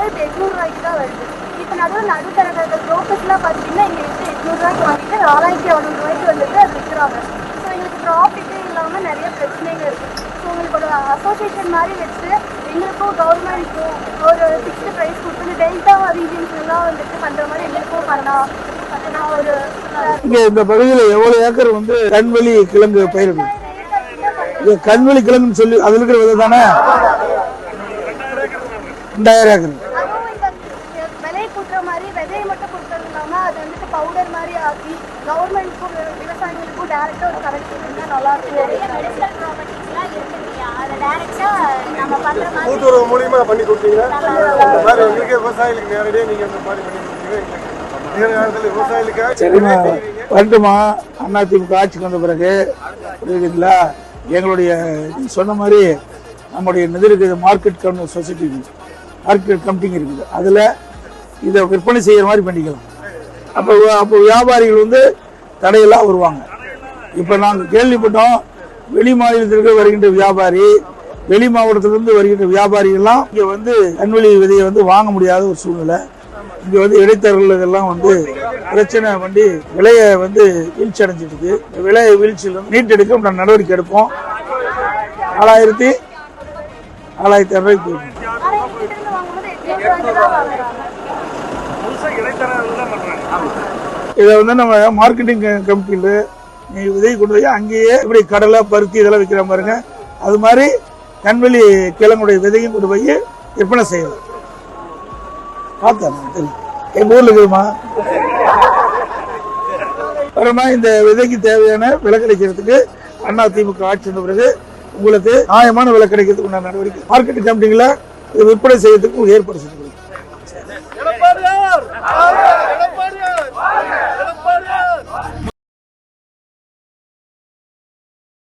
வந்துட்டு இப்போ எட்நூறுரூவாய்க்கு தான் வருது. இப்போ நடுவில் நடுத்தரகர்கள் ப்ரோக்கர்ஸ்லாம் பார்த்தீங்கன்னா இங்கே வந்து எட்நூறுரூவாய்க்கு வாங்கிட்டு நாலாயிரத்தி அறுநூறு ரூபாய்க்கு வந்துட்டு அது விற்கிறாங்க. ஸோ எங்களுக்கு ப்ராஃபிட்டே இல்லாமல் நிறைய பிரச்சனைகள் இருக்குது ஸோ உங்களுக்கு ஒரு அசோசியேஷன் மாதிரி வச்சு எங்களுக்கும் கவர்மெண்ட்க்கும் ஒரு ஃபிக்ஸ்டு ப்ரைஸ் கொடுத்து இந்த டெல்டா ரீஜன்ஸ்லாம் வந்துட்டு பண்ணுற மாதிரி எங்களுக்கும் பண்ணலாம். ஒரு இங்க இந்த பகுதியில் எவ்வளவு ஏக்கர் வந்து கண்வெளி கிழங்கு பயிரிடும் இது கண்வெளி கிழங்குன்னு சொல்லி அதில் இருக்கிற விதை தானே? ரெண்டாயிரம் ஏக்கர் அதுவும் இந்த விலை கூட்டுற மாதிரி விதையை மட்டும் இல்லாமல் அது வந்துட்டு பவுடர் மாதிரி ஆக்கி கவர்மெண்ட்க்கும் விவசாயிகளுக்கும் டேரெக்டாக ஒரு கரெக்ட் இருந்தால் நல்லா இருக்கும். நிறைய மெடிசனல் ப்ராப்பர்ட்டிஸ்லாம் இருக்கு இல்லையா? அதை டேரெக்டாக நம்ம பண்ணுற மாதிரி கூட்டுறவு மூலியமா பண்ணி கொடுத்தீங்கன்னா இந்த மாதிரி எங்களுக்கு விவசாயிகளுக்கு நேரடியாக நீங்க இந்த மாதிரி பண்ணி சரிம்மா வரட்டுமா? அதிமுக ஆட்சிக்கு வந்த பிறகு புரியுதுங்களா? எங்களுடைய சொன்ன மாதிரி நம்முடைய நிதி இருக்குது market communal society market committing இருக்குது. அதில் இதை விற்பனை செய்கிற மாதிரி பண்ணிக்கலாம். அப்போ அப்போ வியாபாரிகள் வந்து தடையெல்லாம் வருவாங்க. இப்போ நாங்கள் கேள்விப்பட்டோம் வெளி மாநிலத்திற்கு வருகின்ற வியாபாரி வெளி மாவட்டத்திலிருந்து வருகின்ற வியாபாரிகள்லாம் இங்கே வந்து கண்வெளி விதையை வந்து வாங்க முடியாத ஒரு சூழ்நிலை. இங்கே வந்து இடைத்தரகர்களெல்லாம் வந்து பிரச்சனை பண்ணி விலையை வந்து வீழ்ச்சி அடைஞ்சிட்டு விலையை வீழ்ச்சியில் நீட் எடுக்க நம்ம நடவடிக்கை எடுப்போம். நாலாயிரத்தி நாலாயிரத்தி இரநூறுக்கு இதை வந்து நம்ம மார்க்கெட்டிங் கமிட்டியில் நீ விதை கொண்டு போய் அங்கேயே இப்படி கடலை பருத்தி இதெல்லாம் விற்கிற பாருங்க. அது மாதிரி கண்வெளி கிழங்குடைய விதையும் கொண்டு போய் விற்பனை செய்யலாம். பார்த்தேன் எங்கள் ஊரில் இருக்குமா அப்புறமா இந்த விதைக்கு தேவையான விலை கிடைக்கிறதுக்கு அண்ணா திமுக ஆட்சி வந்த பிறகு உங்களுக்கு நியாயமான விலை கிடைக்கிறதுக்கு உண்டான நடவடிக்கை. மார்க்கெட் கமிட்டிங்கள விற்பனை செய்யறதுக்கு ஏற்பாடு